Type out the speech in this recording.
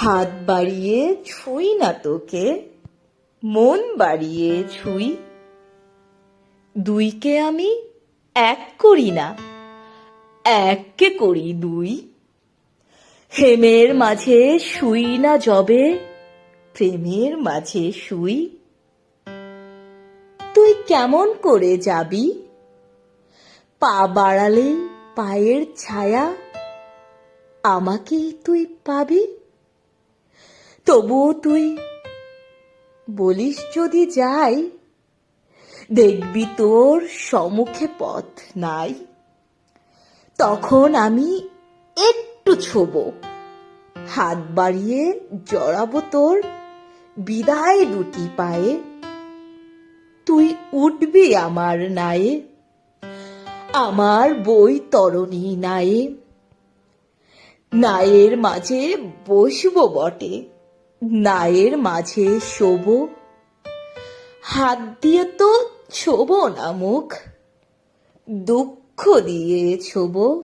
হাত বাড়িয়ে ছুঁই না তোকে, মন বাড়িয়ে ছুঁই। দুইকে আমি এক করি না, এককে করি দুই। হেমের মাঝে শুই না জবে প্রেমের মাঝে শুই। তুই কেমন করে যাবি? পা বাড়ালে পায়ের ছায়া, আমাকেই তুই পাবি? তবুও তুই বলিস যদি যাই, দেখবি তোর সমুখে পথ নাই। তখন আমি একটু ছোব, হাত বাড়িয়ে জড়াবো তোর বিদায় দুটি পায়ে। তুই উঠবি আমার নায়ে, আমার বই তরণী নায়ে। নায়ের মাঝে বসবো বটে নায়ের মাঝে শোব। হাত দিয়ে তো ছোব না মুখ দুঃখ দিয়ে ছোব।